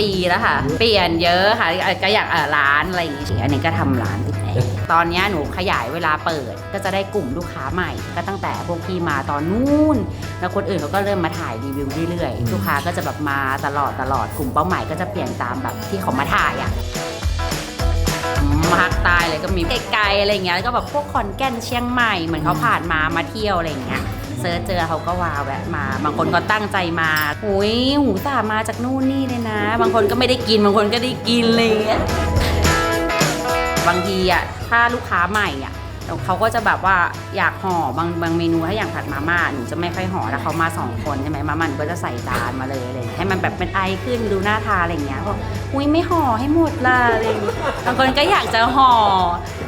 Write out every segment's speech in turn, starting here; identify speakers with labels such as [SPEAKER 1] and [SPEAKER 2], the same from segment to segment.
[SPEAKER 1] ปีแล้วค่ะ เปลี่ยนเยอะค่ะก็อย่างเอ่อร้านอะไรอย่างงี้อันนี้ก็ทำร้านติดแอร์ตอนเนี้ยหนูขยายเวลาเปิด ก็จะได้กลุ่มลูกค้าใหม่ ก็ตั้งแต่พวกพี่มาตอนนู้นแล้วคนอื่นเขาก็เริ่มมาถ่ายรีวิวเรื่อยๆลูกค้าก็จะแบบมาตลอดตลอดกลุ่มเป้าหมายก็จะเปลี่ยนตามแบบที่เขามาถ่ายอะ มาฮักตายเลยก็มีไกลๆอะไรอย่างเงี้ยแล้วก็แบบพวกขอนแก่นเชียงใหม่เหมือนเขาผ่านมามาเที่ยวอะไรอย่างเงี้ย เซิร์ชเจอเขาก็ว้าวแวะมา บางคนก็ตั้งใจมาหุยหูตามาจากนู่นนี่เลยนะ บางคนก็ไม่ได้กิน บางคนก็ได้กินอะไรอย่างเลยบางทีอะถ้าลูกค้าใหม่อะ เขาก็จะแบบว่าอยากห่อบางบางเมนูถ้าอย่างผัดมาม่าหนูจะไม่ค่อยห่อแล้วเขามาสองคนใช่ไหมมามันก็จะใส่จานมาเลยอะไรอย่างเลยให้มันแบบเป็นไอขึ้นดูน่าทานอะไรอย่างเงี้ยบอกอุ้ยไม่ห่อให้หมดละอะไรอย่างเงี้ยบางคนก็อยากจะห่อ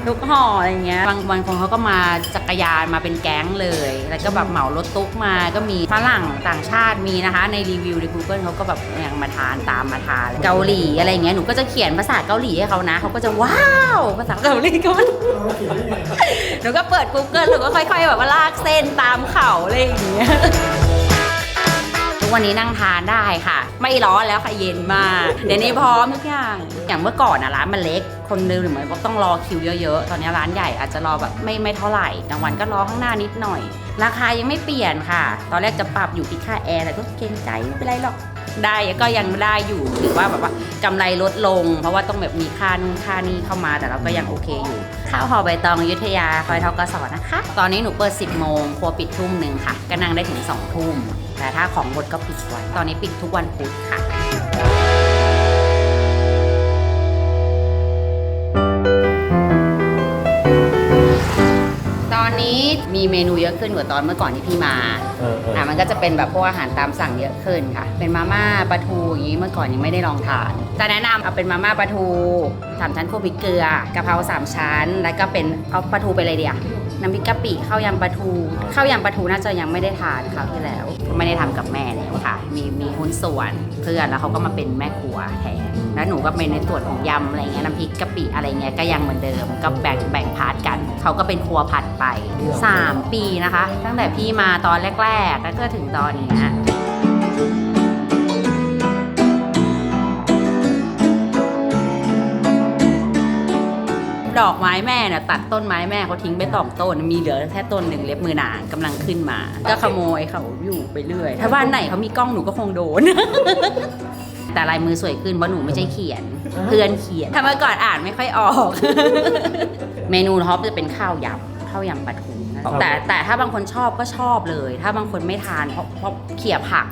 [SPEAKER 1] ทุกห่ออะไรเงี้ยบางบางคนเขาก็มาจักรยานมาเป็นแก๊งเลย แล้วก็แบบเหมารถตุ๊กมาก็มีฝรั่งต่างชาติมีนะคะ ในรีวิวใน Google เขาก็แบบยังมาทานตามมาทานเกาหลีอะไรเงี้ยหนูก็จะเขียนภาษาเกาหลีให้เขานะเขาก็จะว้าวภาษาเกาหลีก็มันหนูก็เปิด Google หนูก็ค่อย ๆ แบบว่าลากเส้นตามเขาอะไรอย่างเงี้ยทุกวันนี้นั่งทานได้ค่ะ ไม่ร้อนแล้วค่ะเย็นมากเดี๋ยวนี้พร้อมทุกอย่างอย่างเมื่อก่อนนะร้านมันเล็ก คนเดินหรือเหมือนว่ต้องรอคิวเยอะๆ ตอนนี้ร้านใหญ่อาจจะรอแบบไม่ไม่เท่าไหร่กลางวันก็รอข้างหน้านิดหน่อย ราคายังไม่เปลี่ยนค่ะ ตอนแรกจะปรับอยู่ที่ค่าแอร์แต่ก็เกรงใจไม่เป็นไรหรอก ได้ก็ยังได้อยู่หรือว่าแบบว่ากำไรลดลง เพราะว่าต้องแบบมีค่านู่นค่านี่เข้ามาแต่เราก็ยังโอเคอยู่ ข้าวห่อใบตองยุทธยาคอยทกสนะคะ ตอนนี้หนูเปิด 10 โมง ครัวปิดทุ่มหนึ่งค่ะ ก็นั่งได้ถึง2ทุ่มแต่ถ้าของหมดก็ปิดไว้ ตอนนี้ปิดทุกวันพุธค่ะ มีเมนูเยอะขึ้นกว่าตอนเมื่อก่อนที่พี่มา
[SPEAKER 2] เออเออ
[SPEAKER 1] อะมันก็จะเป็นแบบพวกอาหารตามสั่งเยอะขึ้นค่ะ เป็นมาม่าปลาทูอย่างนี้เมื่อก่อนยังไม่ได้ลองทาน จะแนะนำเอาเป็นมาม่าปลาทูสามชั้นคั่วพริกเกลือกะเพราสามชั้น แล้วก็เป็นเอาปลาทูไปเลยเดียวน้ำพริกกะปิข้าวยำปลาทูข้าวยำปลาทูน่าจะยังไม่ได้ทานคราวที่แล้ว ไม่ได้ทำกับแม่แล้ว ค่ะ มีมีหุ้นส่วนเพื่อนแล้วเขาก็มาเป็นแม่ครัวแทนแล้วหนูก็เป็นในส่วนของยำอะไรเงี้ยน้ำพริกกะปิอะไรเงี้ยก็ยังเหมือนเดิม ก็แบ่งแบ่งพาร์ทกัน เขาก็เป็นครัวผัดไป 3 ปีนะคะ ตั้งแต่พี่มาตอนแรกๆแล้วก็ถึงตอนเนี้ย ดอกไม้แม่น่ะตัดต้นไม้แม่เขาทิ้งไปสองต้น มีเหลือแค่ต้นหนึ่งเล็บมือนางกำลังขึ้นมา ก็ขโมยเขาอยู่ไปเรื่อย ถ้าบ้านไหนเขามีกล้องหนูก็คงโดน แต่ลายมือสวยขึ้นเพราะหนูไม่ใช่เขียน เพื่อนเขียนถ้าเมื่อก่อนอ่านไม่ค่อยออก เมนูท็อปจะเป็นข้าวยำข้าวยำปลาทูนะแต่แต่ถ้าบางคนชอบก็ชอบเลย ถ้าบางคนไม่ทานเพราะเพราะเขี่ยผัก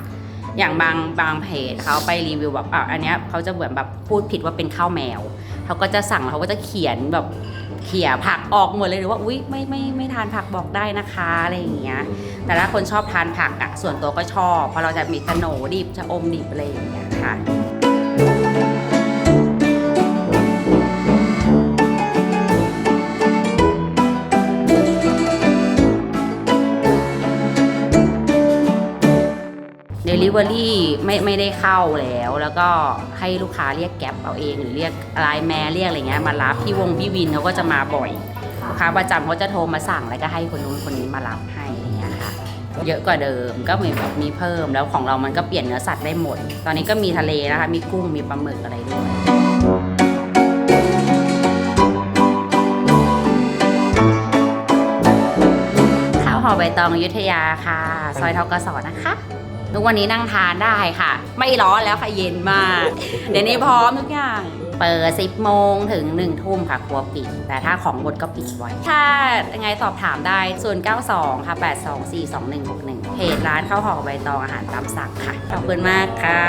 [SPEAKER 1] อย่างบางบางเพจเขาไปรีวิวแบบอะอันเนี้ยเขาจะเหมือนแบบพูดผิดว่าเป็นข้าวแมว เขาก็จะสั่งเขาก็จะเขียนแบบเขี่ยผักออกหมดเลยหรือว่าอุ๊ยไม่ไม่ไม่ทานผักบอกได้นะคะอะไรอย่างเงี้ยแต่ถ้าคนชอบทานผักอะส่วนตัวก็ชอบเพราะเราจะมีตะโหนดิบชะอมดิบอะไรอย่างเงี้ยค่ะ Delivery ไม่ไม่ได้เข้าแล้ว แล้วก็ให้ลูกค้าเรียกแก๊ปเอาเองหรือเรียกไลน์แมนเรียกอะไรเงี้ยมารับพี่วงพี่วินเขาก็จะมาบ่อยลูกค้าประจำเขาจะโทรมาสั่งแล้วก็ให้คนนู้นคนนี้มารับให้อะไรเงี้ยค่ะเยอะกว่าเดิมก็มีแบบมีเพิ่มแล้วของเรามันก็เปลี่ยนเนื้อสัตว์ได้หมด ตอนนี้ก็มีทะเลนะคะมีกุ้งมีปลาหมึกอะไรด้วยข้าวห่อใบตองอยุธยาค่ะ ซอยทกสนะคะ ทุกวันนี้นั่งทานได้ค่ะ ไม่ร้อนแล้วค่ะเย็นมาก เดี๋ยวนี้พร้อมทุกอย่าง เปิด 10 โมงถึง 1 ทุ่มค่ะ ครัวปิด แต่ถ้าของหมดก็ปิดไว้ ถ้ายังไงสอบถามได้ 092 ค่ะ 8242161เพจร้านข้าวห่อใบตองอาหารตามสั่งค่ะ ขอบคุณมากค่ะ